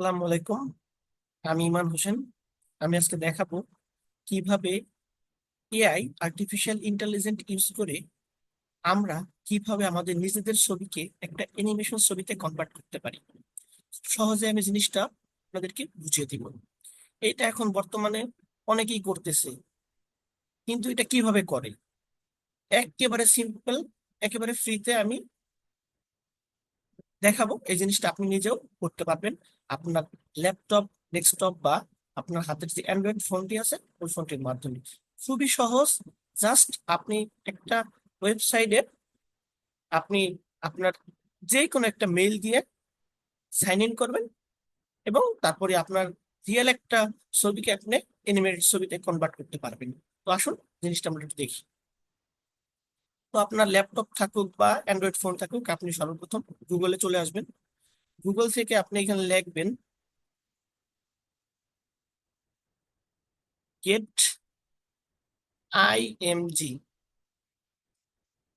আসসালামু আলাইকুম। আমি ইমান হোসেন। আমি আজকে দেখাবো কীভাবে এআই আর্টিফিশিয়াল ইন্টেলিজেন্ট ইউজ করে আমরা কীভাবে আমাদের নিজেদের ছবিকে একটা অ্যানিমেশন ছবিতে কনভার্ট করতে পারি। সহজে আমি জিনিসটা আপনাদেরকে বুঝিয়ে দিব। এটা এখন বর্তমানে অনেকেই করতেছে, কিন্তু এটা কীভাবে করে? একেবারে সিম্পল একেবারে ফ্রিতে আমি দেখাবো। এই জিনিসটা আপনি নিজেও করতে পারবেন। আপনার ল্যাপটপ ডেস্কটপ বা আপনার হাতের যে অ্যান্ড্রয়েড ফোনটি আছে, ওই ফোনটির মাধ্যমে। খুবই সহজ। জাস্ট আপনি একটা ওয়েবসাইটে আপনি আপনার যে কোনো একটা মেইল দিয়ে সাইন ইন করবেন এবং তারপরে আপনার রিয়েল একটা ছবিকে আপনি অ্যানিমেটেড ছবিতে কনভার্ট করতে পারবেন। তো আসুন জিনিসটা আমরা একটু দেখি। তো আপনার ল্যাপটপ থাকুক বা অ্যান্ড্রয়েড ফোন থাকুক, আপনি সর্বপ্রথম গুগলে চলে আসবেন। গুগল থেকে আপনি এখানে লিখবেন get I M G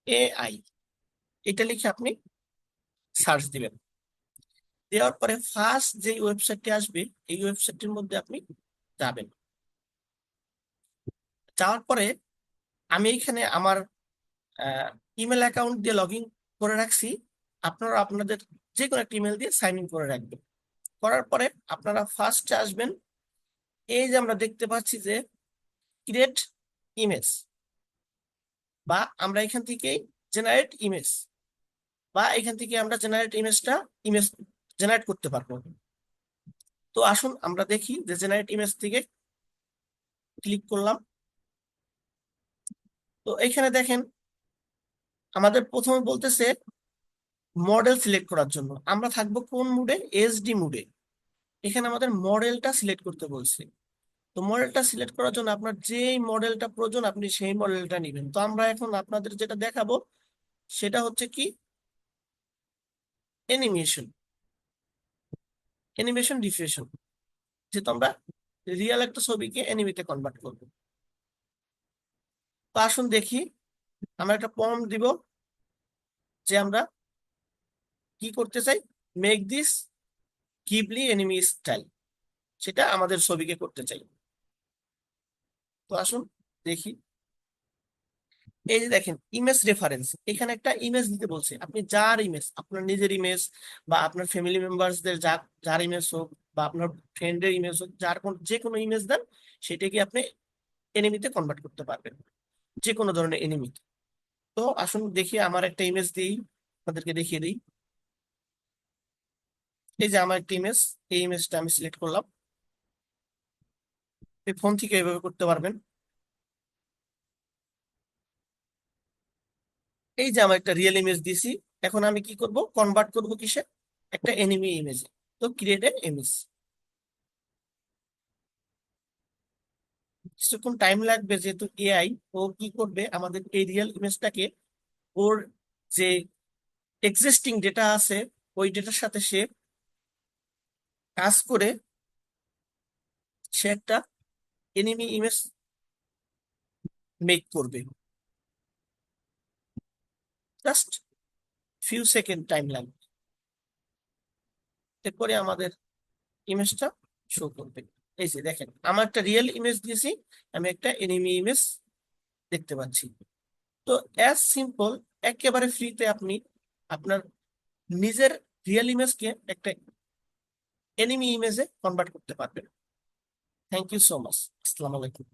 AI এটা লিখে আপনি সার্চ দিবেন। দেওয়ার পরে ফার্স্ট যে ওয়েবসাইটটি আসবে, এই ওয়েবসাইটটির মধ্যে আপনি যাবেন। যাওয়ার পরে আমি এখানে আমার ইমেল অ্যাকাউন্ট দিয়ে লগ করে রাখছি। আপনারা আপনাদের যে কোনো একটা ইমেল দিয়ে সাইন ইন করে রাখবেন। করার পরে আপনারা ফার্স্টে আসবেন, এই যে আমরা দেখতে পাচ্ছি যে ক্রিয়েট ইমেজ বা আমরা এখান থেকে জেনারেট ইমেজ বা এখান থেকে আমরা জেনারেট ইমেজটা ইমেজ জেনারেট করতে পারব। তো আসুন আমরা দেখি যে জেনারেট ইমেজ থেকে ক্লিক করলাম। তো এখানে দেখেন, আমাদের প্রথমে বলতেছে মডেল সিলেক্ট করার জন্য। আমরা থাকব কোন মুডে এসডি মুডে এখানে আমাদের মডেলটা সিলেক্ট করতে বলছে। তো মডেলটা সিলেক্ট করার জন্য আপনার যেই মডেলটা প্রয়োজন, আপনি সেই মডেলটা নেবেন। তো আমরা এখন আপনাদের যেটা দেখাবো, সেটা হচ্ছে কি? অ্যানিমেশন অ্যানিমেশন ডিফিউশন যেহেতু আমরা রিয়েল একটা ছবিকে অ্যানিমেতে কনভার্ট করব। তো আসুন দেখি। আমরা একটা পম দিব, যে আমরা কি করতে চাই? Make this Ghibli anime style সেটা আমাদের ছবিকে করতে চাই। তো আসুন দেখি। এই যে দেখেন ইমেজ রেফারেন্স এখানে একটা ইমেজ দিতে বলছে। আপনি যার ইমেজ আপনার নিজের ইমেজ বা আপনার ফ্যামিলি মেম্বারসদের যার যার ইমেজ হোক বা আপনার ফ্রেন্ডের ইমেজ হোক, যার কোন, যে কোনো ইমেজ দেন, সেটাকে আপনি এনিমিতে কনভার্ট করতে পারবেন। যে কোনো ধরনের এনিমিতে তো। আসুন দেখি, আমার একটা ইমেজ দিই, আপনাদেরকে দেখিয়ে দিই। এই যে আমার একটা ইমেজ এই ইমেজটা আমি সিলেক্ট করলাম। এই ফোন থেকে এভাবে করতে পারবেন। এই যে আমার একটা রিয়েল ইমেজ দিছি, এখন আমি কি করব? কনভার্ট করব কিসে? একটা এনিমি ইমেজ তো ক্রিয়েট ইমেজ কিছুক্ষণ টাইম লাগবে যেহেতু এআই ও কি করবে? আমাদের এই রিয়েল ইমেজটাকে ওর যে এক্সিস্টিং ডেটা আছে, ওই ডেটার সাথে সে কাজ করে সে একটা এনিমি ইমেজ মেক করবে। জাস্ট ফিউ সেকেন্ড টাইম লাগবে। এরপরে আমাদের ইমেজটা শো করবে। এই যে দেখেন, আমার একটা রিয়েল ইমেজ দিয়েছি, আমি একটা এনিমি ইমেজ দেখতে পাচ্ছি। তো অ্যাজ সিম্পল একেবারে ফ্রিতে আপনি আপনার নিজের রিয়েল ইমেজকে একটা এনিমি ইমেজে কনভার্ট করতে পারবেন থ্যাংক ইউ সো মাচ আসসালামু আলাইকুম